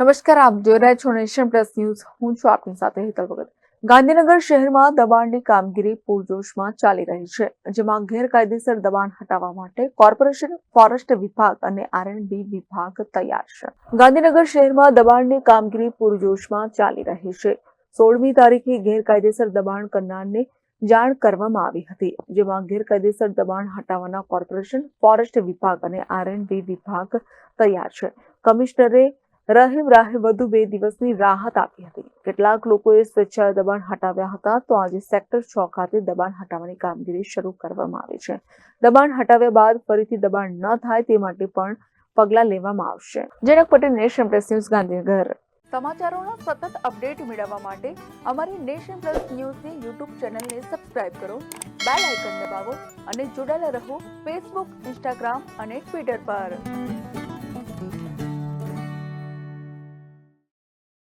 નમસ્કાર, આપ જોઈ રહ્યા છો નેશન પ્લસ ન્યૂઝ. હું છું આપની સાથે હેતલ ભગત. ગાંધીનગર શહેરમાં દબાણની કામગીરી પૂરજોશમાં ચાલી રહી છે, જેમાં ગેરકાયદેસર દબાણ હટાવવા માટે કોર્પોરેશન, ફોરેસ્ટ વિભાગ અને આરએનબી વિભાગ તૈયાર છે. ગાંધીનગર શહેરમાં દબાણની કામગીરી પૂરજોશમાં ચાલી રહી છે. સોળમી તારીખે ગેરકાયદેસર દબાણ કરનારને જાણ કરવામાં આવી હતી, જેમાં ગેરકાયદેસર દબાણ હટાવવાના કોર્પોરેશન, ફોરેસ્ટ વિભાગ અને આરએનબી વિભાગ તૈયાર છે. કમિશનરે રહીમ રાહે વધુ બે દિવસની રાહત આપી હતી. કેટલાક લોકોએ સ્વેચ્છાએ દબાણ હટાવ્યા હતા, તો આજે સેક્ટર છ ખાતે દબાણ હટાવવાની કામગીરી શરૂ કરવામાં આવી છે. દબાણ હટાવ્યા બાદ ફરીથી દબાણ ન થાય તે માટે પણ પગલાં લેવામાં આવશે. Janak Patel Nation Press News, Gandhinagar. સમાચારોનો સતત અપડેટ મેળવવા માટે અમારી નેશન પ્લસ ન્યૂઝની યુટ્યુબ ચેનલને સબસ્ક્રાઇબ કરો, બેલ આઇકન દબાવો અને જોડાયેલા રહો ફેસબુક, ઇન્સ્ટાગ્રામ અને ટ્વિટર પર.